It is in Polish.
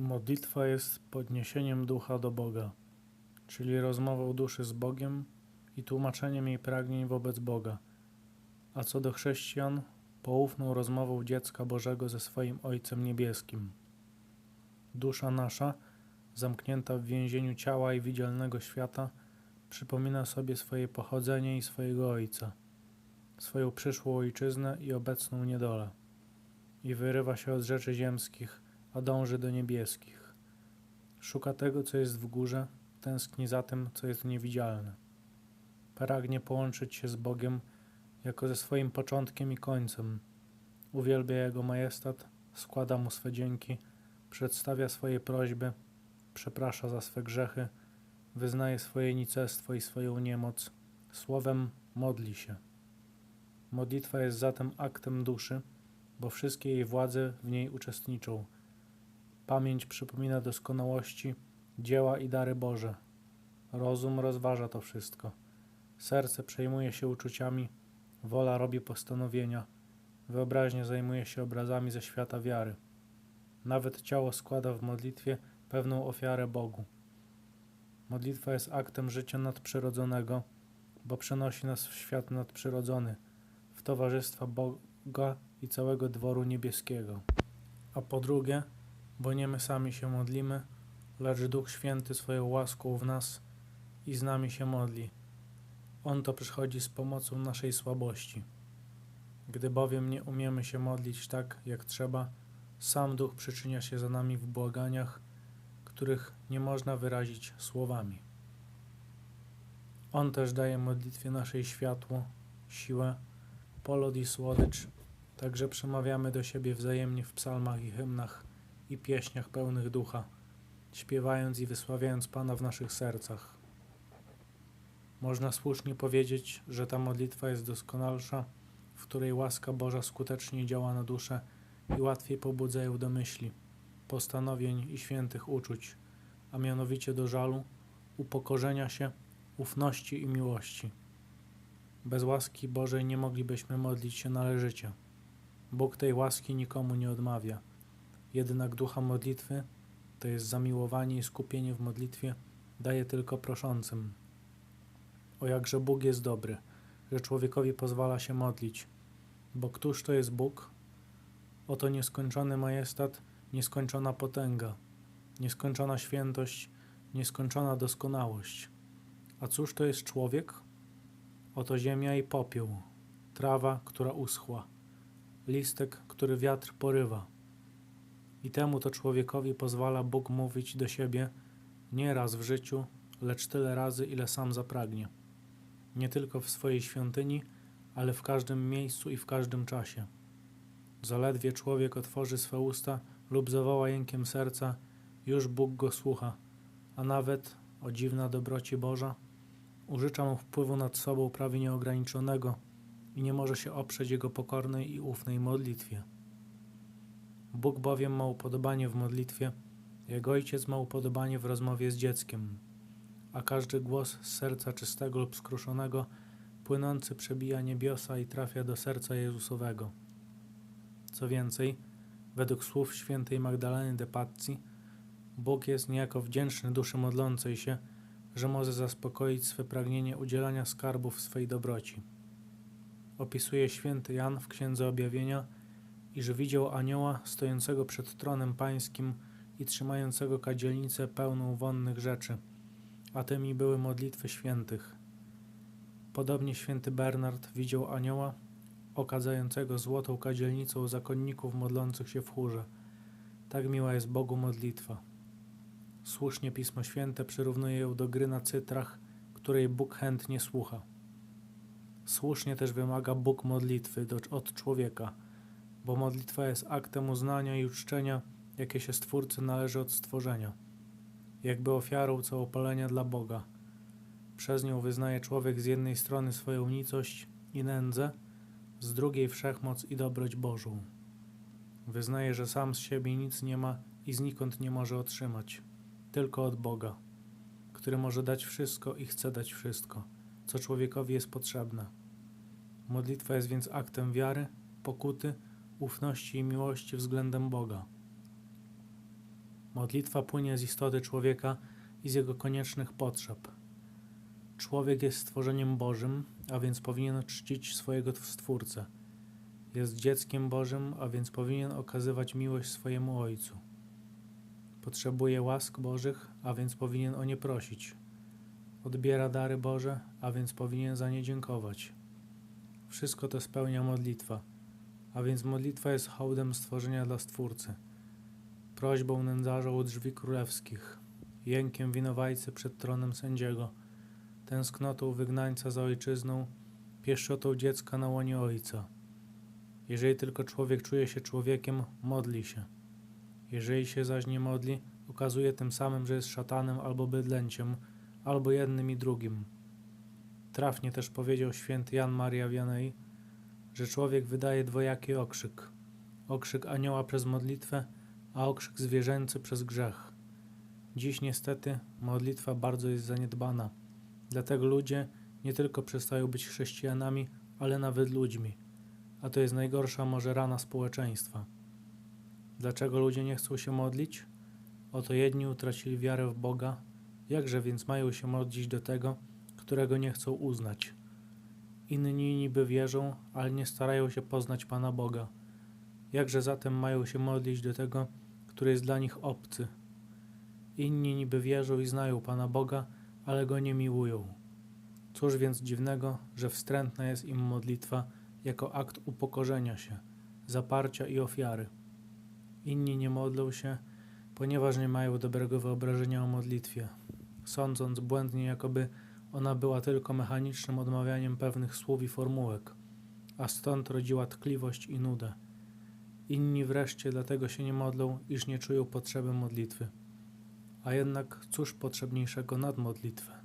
Modlitwa jest podniesieniem ducha do Boga, czyli rozmową duszy z Bogiem i tłumaczeniem jej pragnień wobec Boga, a co do chrześcijan, poufną rozmową dziecka Bożego ze swoim Ojcem Niebieskim. Dusza nasza, zamknięta w więzieniu ciała i widzialnego świata, przypomina sobie swoje pochodzenie i swojego Ojca, swoją przyszłą ojczyznę i obecną niedolę, i wyrywa się od rzeczy ziemskich, a dąży do niebieskich. Szuka tego, co jest w górze, tęskni za tym, co jest niewidzialne. Pragnie połączyć się z Bogiem jako ze swoim początkiem i końcem. Uwielbia Jego majestat, składa Mu swe dzięki, przedstawia swoje prośby, przeprasza za swe grzechy, wyznaje swoje nicestwo i swoją niemoc, słowem modli się. Modlitwa jest zatem aktem duszy, bo wszystkie jej władze w niej uczestniczą. Pamięć przypomina doskonałości, dzieła i dary Boże. Rozum rozważa to wszystko. Serce przejmuje się uczuciami, wola robi postanowienia, wyobraźnia zajmuje się obrazami ze świata wiary. Nawet ciało składa w modlitwie pewną ofiarę Bogu. Modlitwa jest aktem życia nadprzyrodzonego, bo przenosi nas w świat nadprzyrodzony, w towarzystwa Boga i całego dworu niebieskiego. A po drugie, bo nie my sami się modlimy, lecz Duch Święty swoją łaską w nas i z nami się modli. On to przychodzi z pomocą naszej słabości. Gdy bowiem nie umiemy się modlić tak, jak trzeba, sam Duch przyczynia się za nami w błaganiach, których nie można wyrazić słowami. On też daje modlitwie naszej światło, siłę, polot i słodycz, także przemawiamy do siebie wzajemnie w psalmach i hymnach i pieśniach pełnych ducha, śpiewając i wysławiając Pana w naszych sercach. Można słusznie powiedzieć, że ta modlitwa jest doskonalsza, w której łaska Boża skutecznie działa na duszę i łatwiej pobudza ją do myśli, postanowień i świętych uczuć, a mianowicie do żalu, upokorzenia się, ufności i miłości. Bez łaski Bożej nie moglibyśmy modlić się należycie. Bóg tej łaski nikomu nie odmawia. Jednak ducha modlitwy, to jest zamiłowanie i skupienie w modlitwie, daje tylko proszącym. O jakże Bóg jest dobry, że człowiekowi pozwala się modlić. Bo któż to jest Bóg? Oto nieskończony majestat, nieskończona potęga, nieskończona świętość, nieskończona doskonałość. A cóż to jest człowiek? Oto ziemia i popiół, trawa, która uschła, listek, który wiatr porywa. I temu to człowiekowi pozwala Bóg mówić do siebie nie raz w życiu, lecz tyle razy, ile sam zapragnie. Nie tylko w swojej świątyni, ale w każdym miejscu i w każdym czasie. Zaledwie człowiek otworzy swe usta lub zawoła jękiem serca, już Bóg go słucha, a nawet, o dziwna dobroci Boża, użycza mu wpływu nad sobą prawie nieograniczonego i nie może się oprzeć jego pokornej i ufnej modlitwie. Bóg bowiem ma upodobanie w modlitwie, jak ojciec ma upodobanie w rozmowie z dzieckiem, a każdy głos z serca czystego lub skruszonego, płynący przebija niebiosa i trafia do serca Jezusowego. Co więcej, według słów świętej Magdaleny de Pazzi, Bóg jest niejako wdzięczny duszy modlącej się, że może zaspokoić swe pragnienie udzielania skarbów swej dobroci. Opisuje święty Jan w Księdze Objawienia, iż widział anioła stojącego przed tronem pańskim i trzymającego kadzielnicę pełną wonnych rzeczy, a tymi były modlitwy świętych. Podobnie święty Bernard widział anioła okadzającego złotą kadzielnicą zakonników modlących się w chórze. Tak miła jest Bogu modlitwa. Słusznie Pismo Święte przyrównuje ją do gry na cytrach, której Bóg chętnie słucha. Słusznie też wymaga Bóg modlitwy od człowieka, bo modlitwa jest aktem uznania i uczczenia, jakie się Stwórcy należy od stworzenia, jakby ofiarą całopalenia dla Boga. Przez nią wyznaje człowiek z jednej strony swoją nicość i nędzę, z drugiej wszechmoc i dobroć Bożą. Wyznaje, że sam z siebie nic nie ma i znikąd nie może otrzymać, tylko od Boga, który może dać wszystko i chce dać wszystko, co człowiekowi jest potrzebne. Modlitwa jest więc aktem wiary, pokuty, ufności i miłości względem Boga. Modlitwa płynie z istoty człowieka i z jego koniecznych potrzeb. Człowiek jest stworzeniem Bożym, a więc powinien czcić swojego Stwórcę. Jest dzieckiem Bożym, a więc powinien okazywać miłość swojemu Ojcu. Potrzebuje łask Bożych, a więc powinien o nie prosić. Odbiera dary Boże, a więc powinien za nie dziękować. Wszystko to spełnia modlitwa, a więc modlitwa jest hołdem stworzenia dla Stwórcy, prośbą nędzarza u drzwi królewskich, jękiem winowajcy przed tronem sędziego, tęsknotą wygnańca za ojczyzną, pieszczotą dziecka na łonie ojca. Jeżeli tylko człowiek czuje się człowiekiem, modli się. Jeżeli się zaś nie modli, ukazuje tym samym, że jest szatanem albo bydlęciem, albo jednym i drugim. Trafnie też powiedział święty Jan Maria Vianney, że człowiek wydaje dwojaki okrzyk. Okrzyk anioła przez modlitwę, a okrzyk zwierzęcy przez grzech. Dziś niestety modlitwa bardzo jest zaniedbana. Dlatego ludzie nie tylko przestają być chrześcijanami, ale nawet ludźmi. A to jest najgorsza może rana społeczeństwa. Dlaczego ludzie nie chcą się modlić? Oto jedni utracili wiarę w Boga, jakże więc mają się modlić do tego, którego nie chcą uznać? Inni niby wierzą, ale nie starają się poznać Pana Boga. Jakże zatem mają się modlić do tego, który jest dla nich obcy? Inni niby wierzą i znają Pana Boga, ale go nie miłują. Cóż więc dziwnego, że wstrętna jest im modlitwa jako akt upokorzenia się, zaparcia i ofiary. Inni nie modlą się, ponieważ nie mają dobrego wyobrażenia o modlitwie, sądząc błędnie, jakoby ona była tylko mechanicznym odmawianiem pewnych słów i formułek, a stąd rodziła tkliwość i nudę. Inni wreszcie dlatego się nie modlą, iż nie czują potrzeby modlitwy. A jednak cóż potrzebniejszego nad modlitwę?